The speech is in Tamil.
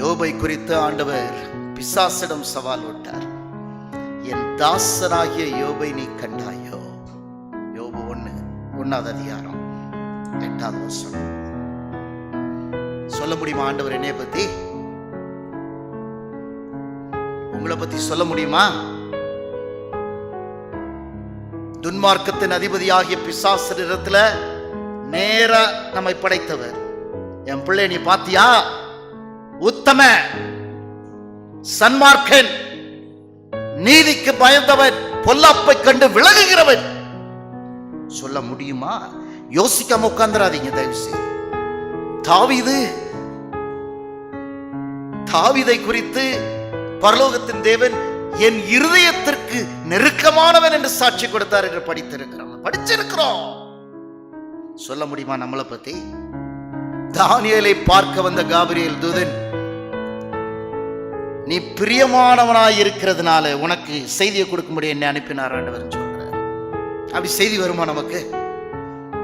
யோபை குறித்து ஆண்டவர் பிசாசிடம் சவால் விட்டார். என் தாசனாகிய யோபை நீ கண்டாயோ? யோபு ஒண்ணு ஒன்னாவது அதிகாரம் எட்டாவது வருஷம் சொல்ல முடியுமா ஆண்டவர் என்னைய பத்தி? உங்களை பத்தி சொல்ல முடியுமா? துன்மார்க்கத்தின் அதிபதியாகிய பிசாசரிடத்துல நேர நம்மை படைத்தவர். என் பிள்ளை நீ பாத்தியா? உத்தம சன்மார்க்கன் நீதிக்கு பயந்தவன் பொல்லாப்பை கண்டு விலகுகிறவன். சொல்ல முடியுமா? யோசிக்காம உட்கார்ந்துடாதீங்க தயவு செய்து தாவிது தாவிதை குறித்து பரலோகத்தின் தேவன் என் இருதயத்திற்கு நெருக்கமானவன் என்று சாட்சி கொடுத்தார் என்று படித்திருக்கிறோம். படிச்சிருக்கிறோம். சொல்ல முடியுமா நம்மளை பத்தி? தானியலை பார்க்க வந்த காபிரியல் தூதன் நீ பிரியமானவனாய் இருக்கிறதுனால உனக்கு செய்தியை கொடுக்கும்படி என்னை அனுப்பினார் ஆண்டவர் சொல்றார். அப்படி செய்தி வருமா நமக்கு?